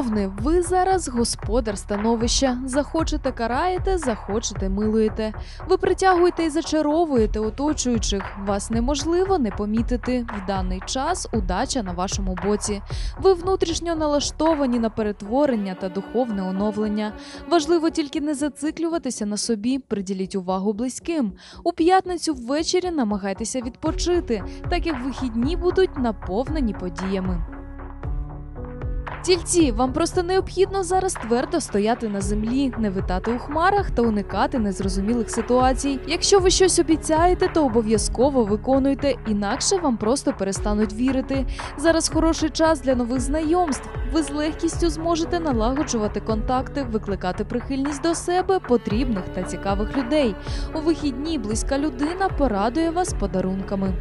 Овни, ви зараз господар становища. Захочете караєте, захочете милуєте. Ви притягуєте і зачаровуєте оточуючих. Вас неможливо не помітити. В даний час удача на вашому боці. Ви внутрішньо налаштовані на перетворення та духовне оновлення. Важливо тільки не зациклюватися на собі, приділіть увагу близьким. У п'ятницю ввечері намагайтеся відпочити, так як вихідні будуть наповнені подіями. Тільці, вам просто необхідно зараз твердо стояти на землі, не витати у хмарах та уникати незрозумілих ситуацій. Якщо ви щось обіцяєте, то обов'язково виконуйте, інакше вам просто перестануть вірити. Зараз хороший час для нових знайомств. Ви з легкістю зможете налагоджувати контакти, викликати прихильність до себе, потрібних та цікавих людей. У вихідні близька людина порадує вас подарунками.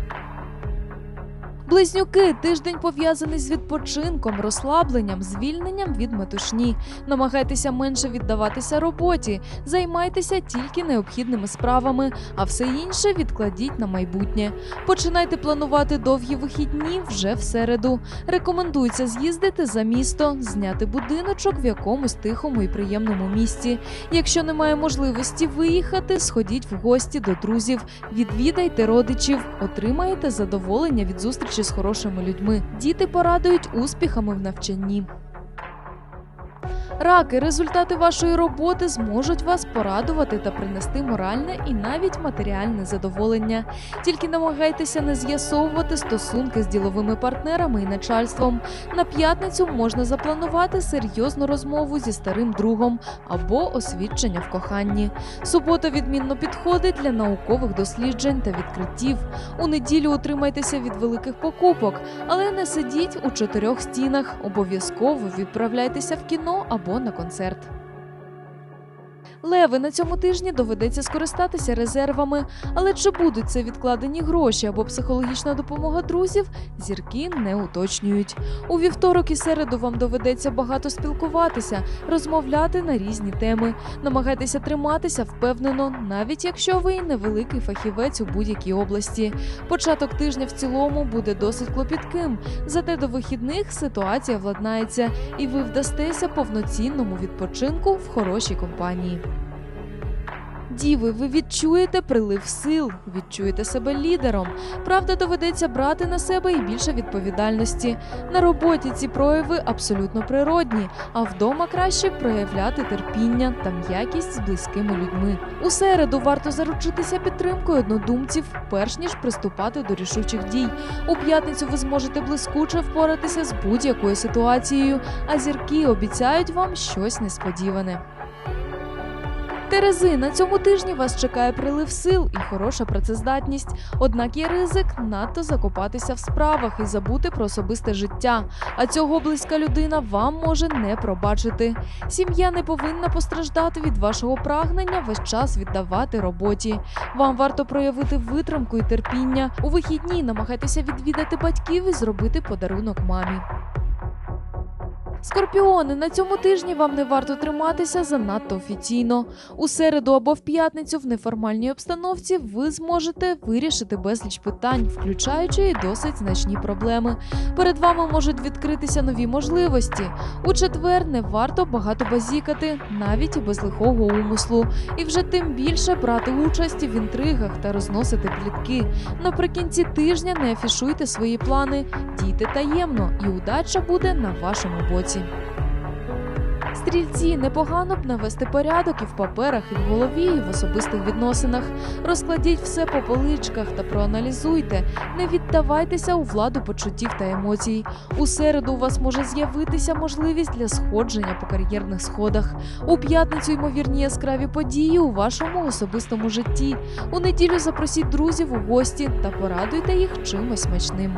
Близнюки тиждень пов'язаний з відпочинком, розслабленням, звільненням від метушні. Намагайтеся менше віддаватися роботі, займайтеся тільки необхідними справами, а все інше відкладіть на майбутнє. Починайте планувати довгі вихідні вже в середу. Рекомендується з'їздити за місто, зняти будиночок в якомусь тихому і приємному місці. Якщо немає можливості виїхати, сходіть в гості до друзів, відвідайте родичів, отримаєте задоволення від зустрічі з хорошими людьми. Діти порадують успіхами в навчанні. Раки, результати вашої роботи зможуть вас порадувати та принести моральне і навіть матеріальне задоволення. Тільки намагайтеся не з'ясовувати стосунки з діловими партнерами і начальством. На п'ятницю можна запланувати серйозну розмову зі старим другом або освідчення в коханні. Субота відмінно підходить для наукових досліджень та відкриттів. У неділю утримайтеся від великих покупок, але не сидіть у чотирьох стінах. Обов'язково відправляйтеся в кіно або на концерт. Леви на цьому тижні доведеться скористатися резервами, але чи будуть це відкладені гроші або психологічна допомога друзів, зірки не уточнюють. У вівторок і середу вам доведеться багато спілкуватися, розмовляти на різні теми. Намагайтеся триматися впевнено, навіть якщо ви невеликий фахівець у будь-якій області. Початок тижня в цілому буде досить клопітким, зате до вихідних ситуація владнається, і ви вдастеся повноцінному відпочинку в хорошій компанії. Діви, ви відчуєте прилив сил, відчуєте себе лідером. Правда, доведеться брати на себе і більше відповідальності. На роботі ці прояви абсолютно природні, а вдома краще проявляти терпіння та м'якість з близькими людьми. У середу варто заручитися підтримкою однодумців, перш ніж приступати до рішучих дій. У п'ятницю ви зможете блискуче впоратися з будь-якою ситуацією, а зірки обіцяють вам щось несподіване. Терези, на цьому тижні вас чекає прилив сил і хороша працездатність. Однак є ризик надто закопатися в справах і забути про особисте життя. А цього близька людина вам може не пробачити. Сім'я не повинна постраждати від вашого прагнення весь час віддавати роботі. Вам варто проявити витримку і терпіння. У вихідні намагайтеся відвідати батьків і зробити подарунок мамі. Скорпіони, на цьому тижні вам не варто триматися занадто офіційно. У середу або в п'ятницю в неформальній обстановці ви зможете вирішити безліч питань, включаючи і досить значні проблеми. Перед вами можуть відкритися нові можливості. У четвер не варто багато базікати, навіть і без лихого умислу, і вже тим більше брати участь в інтригах та розносити плітки. Наприкінці тижня не афішуйте свої плани, дійте таємно, і удача буде на вашому боці. Стрільці непогано б навести порядок і в паперах, і в голові, і в особистих відносинах. Розкладіть все по поличках та проаналізуйте. Не віддавайтеся у владу почуттів та емоцій. У середу у вас може з'явитися можливість для сходження по кар'єрних сходах. У п'ятницю ймовірні яскраві події у вашому особистому житті. У неділю запросіть друзів у гості та порадуйте їх чимось смачним.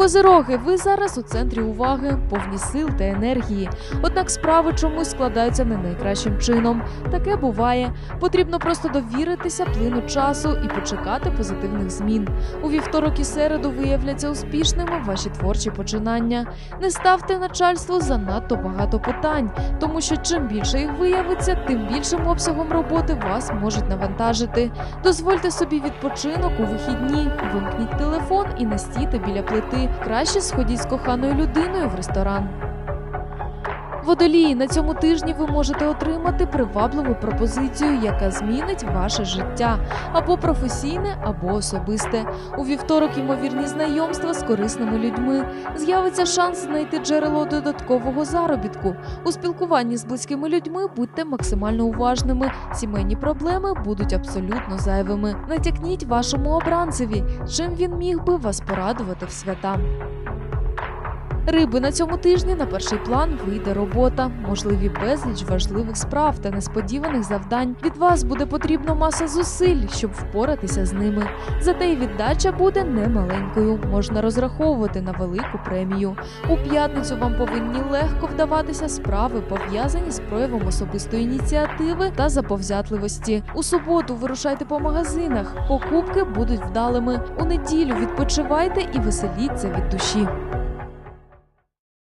Козироги, ви зараз у центрі уваги, повні сил та енергії. Однак справи чомусь складаються не найкращим чином. Таке буває. Потрібно просто довіритися плину часу і почекати позитивних змін. У вівторок і середу виявляться успішними ваші творчі починання. Не ставте начальству занадто багато питань, тому що чим більше їх виявиться, тим більшим обсягом роботи вас можуть навантажити. Дозвольте собі відпочинок у вихідні, вимкніть телефон і настійте біля плити. Краще сходіть з коханою людиною в ресторан. Водолії на цьому тижні ви можете отримати привабливу пропозицію, яка змінить ваше життя або професійне, або особисте. У вівторок ймовірні знайомства з корисними людьми. З'явиться шанс знайти джерело додаткового заробітку. У спілкуванні з близькими людьми будьте максимально уважними. Сімейні проблеми будуть абсолютно зайвими. Натякніть вашому обранцеві, чим він міг би вас порадувати в свята. Риби на цьому тижні на перший план вийде робота, можливі безліч важливих справ та несподіваних завдань. Від вас буде потрібна маса зусиль, щоб впоратися з ними. Зате й віддача буде немаленькою. Можна розраховувати на велику премію. У п'ятницю вам повинні легко вдаватися справи, пов'язані з проявом особистої ініціативи та заповзятливості. У суботу вирушайте по магазинах. Покупки будуть вдалими. У неділю відпочивайте і веселіться від душі.